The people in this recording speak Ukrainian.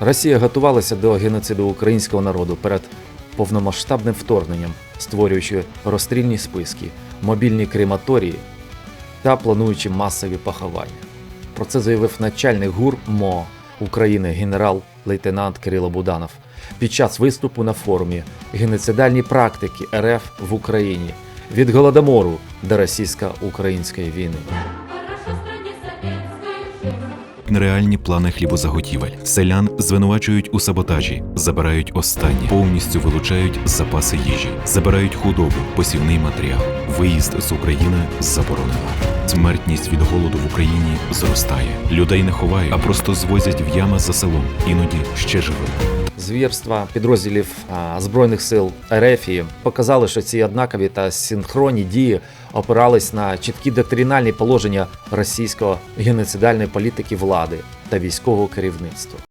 Росія готувалася до геноциду українського народу перед повномасштабним вторгненням, створюючи розстрільні списки, мобільні крематорії та плануючи масові поховання. Про це заявив начальник ГУР МО України генерал-лейтенант Кирило Буданов під час виступу на форумі Геноцидальні практики РФ в Україні від голодомору до російсько-української війни. Нереальні плани хлібозаготівель. Селян звинувачують у саботажі, забирають останні, повністю вилучають запаси їжі, забирають худобу, посівний матеріал. Виїзд з України заборонено. Смертність від голоду в Україні зростає. Людей не ховають, а просто звозять в ями за селом, іноді ще живими. Звірства підрозділів Збройних сил РФ показали, що ці однакові та синхронні дії опирались на чіткі доктринальні положення російсько-геноцидальної політики влади та військового керівництва.